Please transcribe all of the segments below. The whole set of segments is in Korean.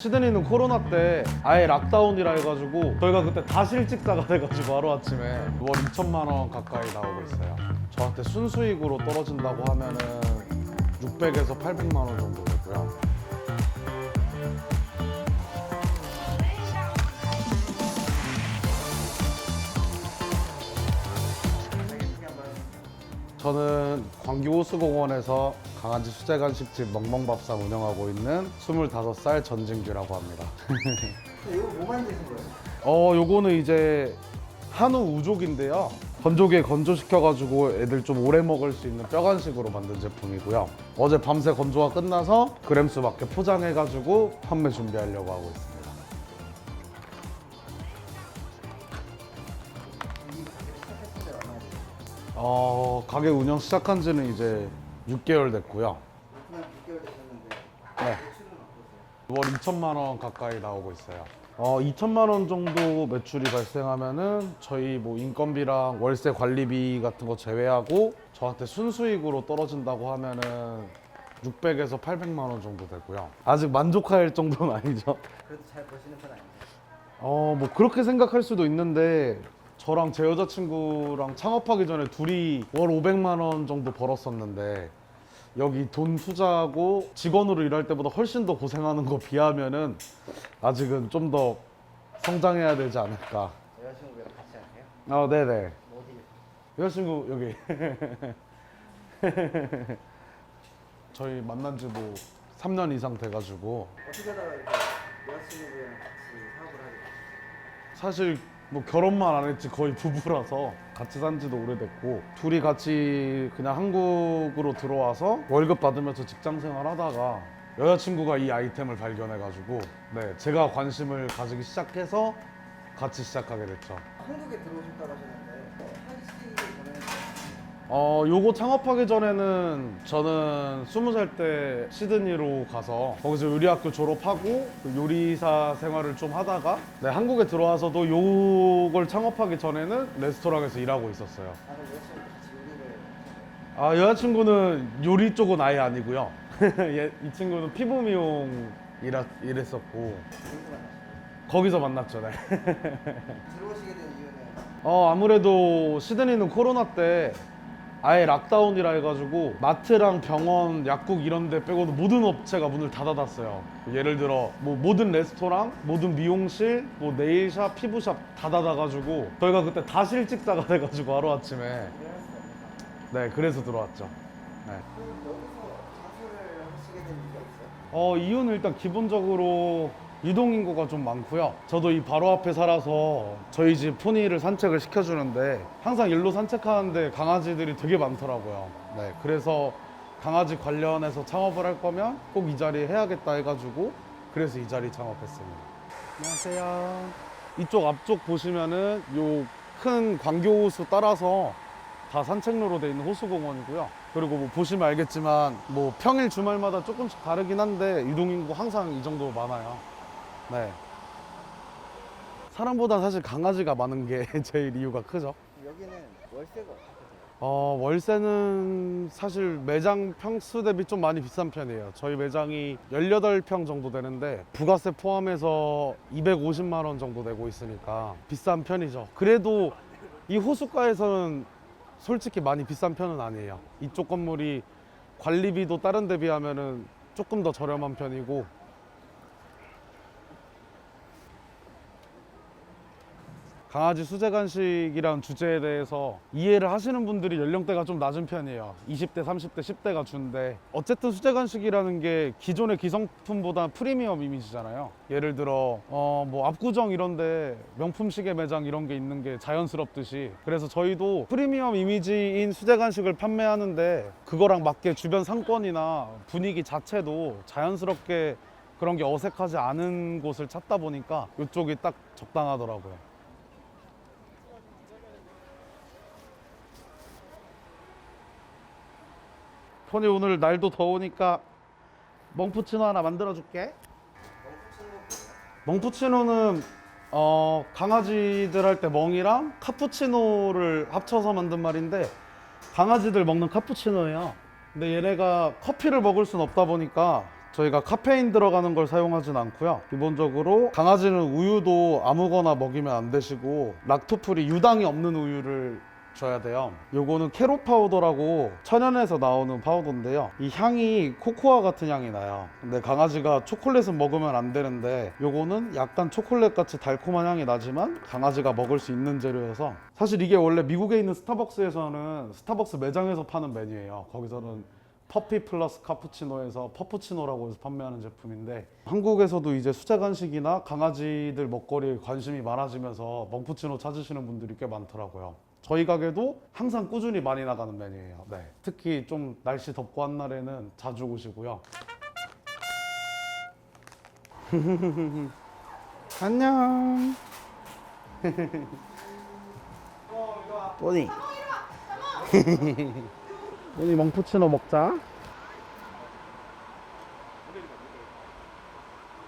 시드니는 코로나 때 아예 락다운이라 해가지고 저희가 그때 다 실직자가 돼가지고 하루아침에 월 2천만 원 가까이 나오고 있어요. 저한테 순수익으로 떨어진다고 하면은 600에서 800만 원 정도 되고요 저는 광교 호수공원에서 강아지 수제 간식집 멍멍밥상 운영하고 있는 25살 전진규라고 합니다. 이거 뭐 만드신 거예요? 어, 요거는 이제 한우 우족인데요. 건조기에 건조시켜가지고 애들 좀 오래 먹을 수 있는 뼈 간식으로 만든 제품이고요. 어제 밤새 건조가 끝나서 그램수 맞게 포장해가지고 판매 준비하려고 하고 있습니다. 어, 가게 운영 시작한 지는 이제 6개월 됐고요. 그냥 6개월 되셨는데 네. 매출은 어떠세요? 월 2천만 원 가까이 나오고 있어요. 어, 2천만 원 정도 매출이 발생하면은 저희 뭐 인건비랑 월세 관리비 같은 거 제외하고 저한테 순수익으로 떨어진다고 하면은 600에서 800만 원 정도 되고요. 아직 만족할 정도는 아니죠. 그래도 잘 버시는 편 아닌데 어, 뭐 그렇게 생각할 수도 있는데 저랑 제 여자친구랑 창업하기 전에 둘이 월 500만 원 정도 벌었었는데 여기 돈 투자하고 직원으로 일할 때보다 훨씬 더 고생하는 거 비하면은 아직은 좀 더 성장해야 되지 않을까. 여자친구랑 같이 하세요? 아, 네네. 뭐 어디 여자친구 여기. 저희 만난 지 뭐 3년 이상 돼가지고 어떻게 하다가 이렇게 여자친구랑 같이 사업을 하게 됐어요? 사실 뭐 결혼만 안 했지 거의 부부라서 같이 산 지도 오래됐고 둘이 같이 그냥 한국으로 들어와서 월급 받으면서 직장 생활 하다가 여자친구가 이 아이템을 발견해가지고 네 제가 관심을 가지기 시작해서 같이 시작하게 됐죠. 한국에 들어오셨다고 하셨는데 어, 요거 창업하기 전에는 저는 스무 살 때 시드니로 가서 거기서 요리학교 졸업하고 그 요리사 생활을 좀 하다가 네, 한국에 들어와서도 요걸 창업하기 전에는 레스토랑에서 일하고 있었어요. 아 같이 요리를 아, 여자친구는 요리 쪽은 아예 아니고요. 얘- 이 친구는 피부 미용 일하, 일했었고? 거기서 만났죠. 네. 들어오시게 된 이유는 어, 아무래도 시드니는 코로나 때 아예 락다운이라 해가지고 마트랑 병원, 약국 이런 데 빼고도 모든 업체가 문을 다 닫았어요. 예를 들어 뭐 모든 레스토랑, 모든 미용실, 뭐 네일샵, 피부샵 다 닫아가지고 저희가 그때 다 실직자가 돼가지고 하루아침에 네 그래서 들어왔죠. 네. 어, 이유는 일단 기본적으로 유동 인구가 좀 많고요. 저도 이 바로 앞에 살아서 저희 집 포니를 산책을 시켜주는데 항상 일로 산책하는데 강아지들이 되게 많더라고요. 네, 그래서 강아지 관련해서 창업을 할 거면 꼭 이 자리 해야겠다 해가지고 그래서 이 자리 창업했습니다. 안녕하세요. 이쪽 앞쪽 보시면은 요 큰 광교호수 따라서 다 산책로로 돼 있는 호수공원이고요. 그리고 뭐 보시면 알겠지만 뭐 평일 주말마다 조금씩 다르긴 한데 유동인구 항상 이 정도 많아요. 네. 사람보다 사실 강아지가 많은 게 제일 이유가 크죠. 여기는 월세가? 어, 월세는 사실 매장 평수 대비 좀 많이 비싼 편이에요. 저희 매장이 18평 정도 되는데 부가세 포함해서 250만 원 정도 내고 있으니까 비싼 편이죠. 그래도 이 호숫가에서는 솔직히 많이 비싼 편은 아니에요. 이쪽 건물이 관리비도 다른 데 비하면은 조금 더 저렴한 편이고 강아지 수제 간식이란 주제에 대해서 이해를 하시는 분들이 연령대가 좀 낮은 편이에요. 20대, 30대, 10대가 준데 어쨌든 수제 간식이라는 게 기존의 기성품보다 프리미엄 이미지잖아요. 예를 들어 어 뭐 압구정 이런데 명품 시계 매장 이런 게 있는 게 자연스럽듯이 그래서 저희도 프리미엄 이미지인 수제 간식을 판매하는데 그거랑 맞게 주변 상권이나 분위기 자체도 자연스럽게 그런 게 어색하지 않은 곳을 찾다 보니까 이쪽이 딱 적당하더라고요. 토니 오늘 날도 더우니까 멍푸치노 하나 만들어 줄게. 멍푸치노는 어, 강아지들 할 때 멍이랑 카푸치노를 합쳐서 만든 말인데 강아지들 먹는 카푸치노예요. 근데 얘네가 커피를 먹을 순 없다 보니까 저희가 카페인 들어가는 걸 사용하진 않고요. 기본적으로 강아지는 우유도 아무거나 먹이면 안 되시고 락토프리 유당이 없는 우유를 줘야 돼요. 요거는 캐로 파우더라고 천연에서 나오는 파우더인데요. 이 향이 코코아 같은 향이 나요. 근데 강아지가 초콜릿은 먹으면 안 되는데 요거는 약간 초콜릿 같이 달콤한 향이 나지만 강아지가 먹을 수 있는 재료여서 사실 이게 원래 미국에 있는 스타벅스에서는 스타벅스 매장에서 파는 메뉴예요. 거기서는 퍼피 플러스 카푸치노에서 퍼푸치노라고 해서 판매하는 제품인데 한국에서도 이제 수제 간식이나 강아지들 먹거리에 관심이 많아지면서 멍푸치노 찾으시는 분들이 꽤 많더라고요. 저희 가게도 항상 꾸준히 많이 나가는 메뉴예요. 네. 특히 좀 날씨 덥고 한 날에는 자주 오시고요. 안녕. 또니. 또니 멍푸치노 먹자.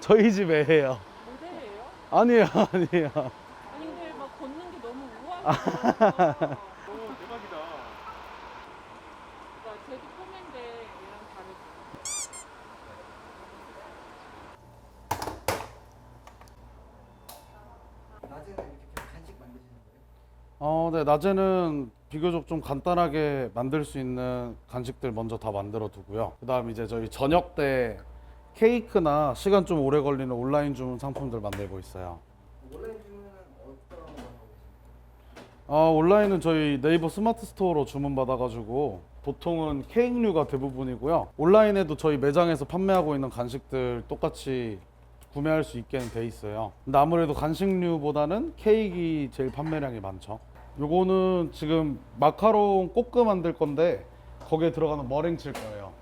저희 집에 해요. 모델이에요? 아니에요, 아니에요. 아니 근데 막 걷는 게 너무 우아해요. 어, 네, 낮에는 비교적 좀 간단하게 만들 수 있는 간식들 먼저 다 만들어 두고요. 그 다음 이제 저희 저녁 때 케이크나 시간 좀 오래 걸리는 온라인 주문 상품들 만들고 있어요. 온라인 주문은 어떤 거 하고 계세요? 아, 온라인은 저희 네이버 스마트 스토어로 주문 받아가지고 보통은 케이크류가 대부분이고요. 온라인에도 저희 매장에서 판매하고 있는 간식들 똑같이 구매할 수 있게는 돼 있어요. 근데 아무래도 간식류보다는 케이크이 제일 판매량이 많죠. 요거는 지금 마카롱 꼬끄 만들 건데 거기에 들어가는 머랭 칠 거예요.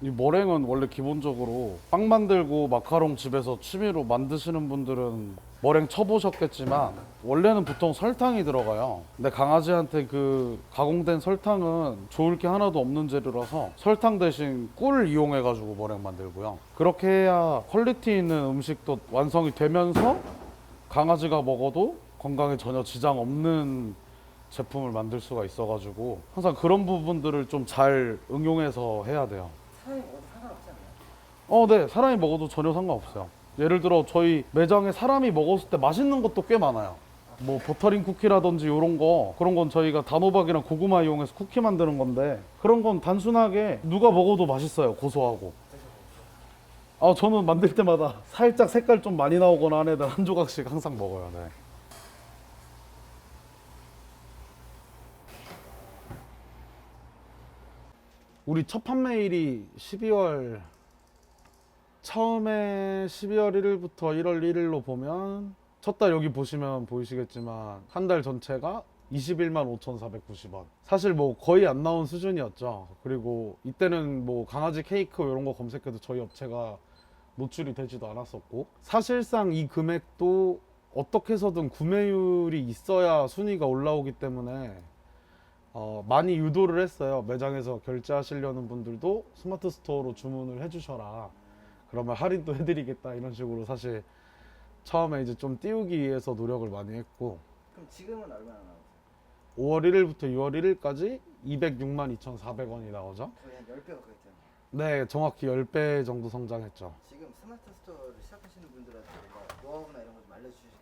이 머랭은 원래 기본적으로 빵 만들고 마카롱 집에서 취미로 만드시는 분들은 머랭 쳐보셨겠지만 원래는 보통 설탕이 들어가요. 근데 강아지한테 그 가공된 설탕은 좋을 게 하나도 없는 재료라서 설탕 대신 꿀 이용해 가지고 머랭 만들고요. 그렇게 해야 퀄리티 있는 음식도 완성이 되면서 강아지가 먹어도 건강에 전혀 지장 없는 제품을 만들 수가 있어가지고 항상 그런 부분들을 좀 잘 응용해서 해야 돼요. 사장님 어디 상관없지 않나요? 어, 네. 사람이 먹어도 전혀 상관없어요. 예를 들어 저희 매장에 사람이 먹었을 때 맛있는 것도 꽤 많아요. 뭐 버터링 쿠키라든지 이런 거 그런 건 저희가 단호박이랑 고구마 이용해서 쿠키 만드는 건데 그런 건 단순하게 누가 먹어도 맛있어요. 고소하고. 아, 저는 만들 때마다 살짝 색깔 좀 많이 나오거나 한 애들 한 조각씩 항상 먹어요. 네. 우리 첫 판매일이 12월 처음에 12월 1일부터 1월 1일로 보면 첫 달 여기 보시면 보이시겠지만 한 달 전체가 21만 5,490원. 사실 뭐 거의 안 나온 수준이었죠. 그리고 이때는 뭐 강아지 케이크 이런 거 검색해도 저희 업체가 노출이 되지도 않았었고 사실상 이 금액도 어떻게 해서든 구매율이 있어야 순위가 올라오기 때문에 어, 많이 유도를 했어요. 매장에서 결제하시려는 분들도 스마트 스토어로 주문을 해주셔라. 그러면 할인도 해드리겠다 이런 식으로 사실 처음에 이제 좀 띄우기 위해서 노력을 많이 했고 그럼 지금은 얼마나 나오세요? 5월 1일부터 6월 1일까지 206만 2,400원이 나오죠. 거의 한 10배가 그랬잖아요. 네, 정확히 10배 정도 성장했죠. 지금 스마트 스토어를 시작하시는 분들한테 뭔가 노하우나 이런 거 좀 알려주시겠나요?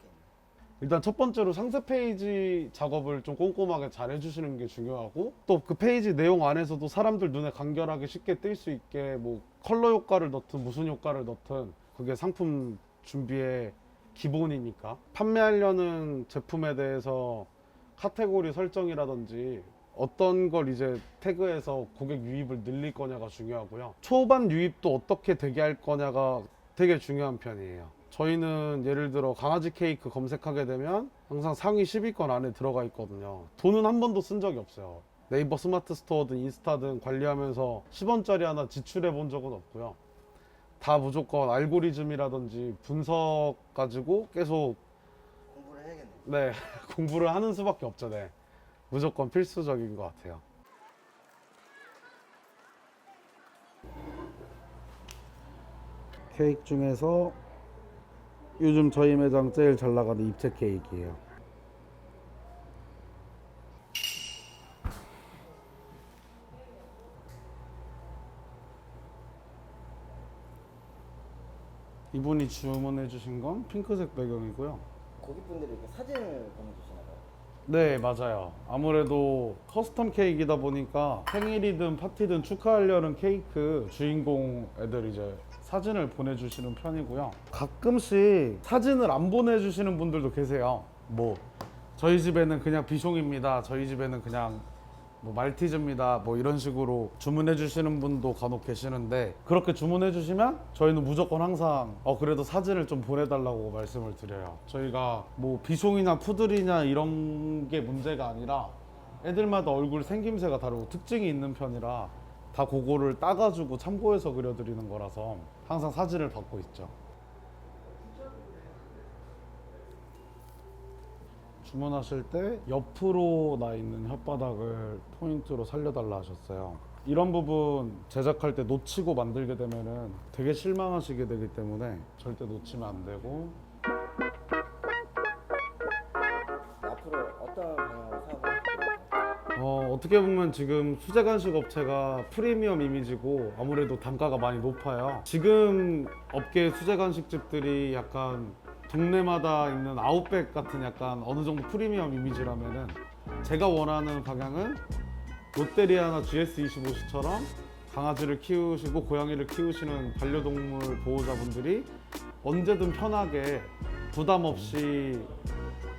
일단 첫 번째로 상세 페이지 작업을 좀 꼼꼼하게 잘 해주시는 게 중요하고 또 그 페이지 내용 안에서도 사람들 눈에 간결하게 쉽게 뜰수 있게 뭐 컬러 효과를 넣든 무슨 효과를 넣든 그게 상품 준비의 기본이니까 판매하려는 제품에 대해서 카테고리 설정이라든지 어떤 걸 이제 태그해서 고객 유입을 늘릴 거냐가 중요하고요. 초반 유입도 어떻게 되게 할 거냐가 되게 중요한 편이에요. 저희는 예를 들어 강아지 케이크 검색하게 되면 항상 상위 10위권 안에 들어가 있거든요. 돈은 한 번도 쓴 적이 없어요. 네이버 스마트 스토어든 인스타든 관리하면서 10원짜리 하나 지출해 본 적은 없고요. 다 무조건 알고리즘이라든지 분석 가지고 계속 공부를 해야겠네요. 네 공부를 하는 수밖에 없죠. 네. 무조건 필수적인 것 같아요. 케이크 중에서 요즘 저희 매장 제일 잘 나가는 입체 케이크예요. 이분이 주문해 주신 건 핑크색 배경이고요. 고객 분들이 이렇게 사진을 보내주시나요? 네, 맞아요. 아무래도 커스텀 케이크이다 보니까 생일이든 파티든 축하하려는 케이크 주인공 애들 이제 사진을 보내주시는 편이고요. 가끔씩 사진을 안 보내주시는 분들도 계세요. 뭐 저희 집에는 그냥 비숑입니다. 저희 집에는 그냥 뭐 말티즈입니다. 뭐 이런 식으로 주문해 주시는 분도 간혹 계시는데 그렇게 주문해 주시면 저희는 무조건 항상 어 그래도 사진을 좀 보내달라고 말씀을 드려요. 저희가 뭐 비숑이나 푸들이냐 이런 게 문제가 아니라 애들마다 얼굴 생김새가 다르고 특징이 있는 편이라 다 그거를 따가지고 참고해서 그려드리는 거라서 항상 사진을 받고 있죠. 주문하실 때 옆으로 나 있는 혓바닥을 포인트로 살려달라 하셨어요. 이런 부분 제작할 때 놓치고 만들게 되면은 되게 실망하시게 되기 때문에 절대 놓치면 안 되고 어, 어떻게 보면 지금 수제 간식 업체가 프리미엄 이미지고 아무래도 단가가 많이 높아요. 지금 업계 수제 간식집들이 약간 동네마다 있는 아웃백 같은 약간 어느 정도 프리미엄 이미지라면은 제가 원하는 방향은 롯데리아나 GS25시처럼 강아지를 키우시고 고양이를 키우시는 반려동물 보호자분들이 언제든 편하게 부담 없이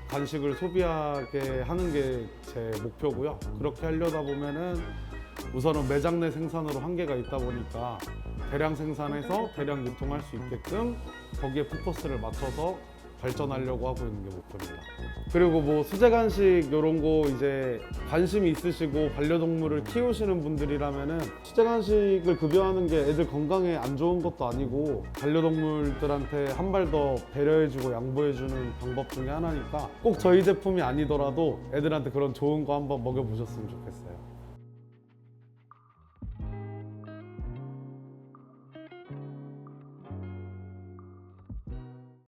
간식을 소비하게 하는 게 제 목표고요. 그렇게 하려다 보면은 우선은 매장 내 생산으로 한계가 있다 보니까 대량 생산해서 대량 유통할 수 있게끔 거기에 포커스를 맞춰서 발전하려고 하고 있는 게 목표입니다. 그리고 뭐 수제 간식 이런 거 이제 관심이 있으시고 반려동물을 키우시는 분들이라면은 수제 간식을 급여하는 게 애들 건강에 안 좋은 것도 아니고 반려동물들한테 한 발 더 배려해주고 양보해주는 방법 중에 하나니까 꼭 저희 제품이 아니더라도 애들한테 그런 좋은 거 한번 먹여보셨으면 좋겠어요.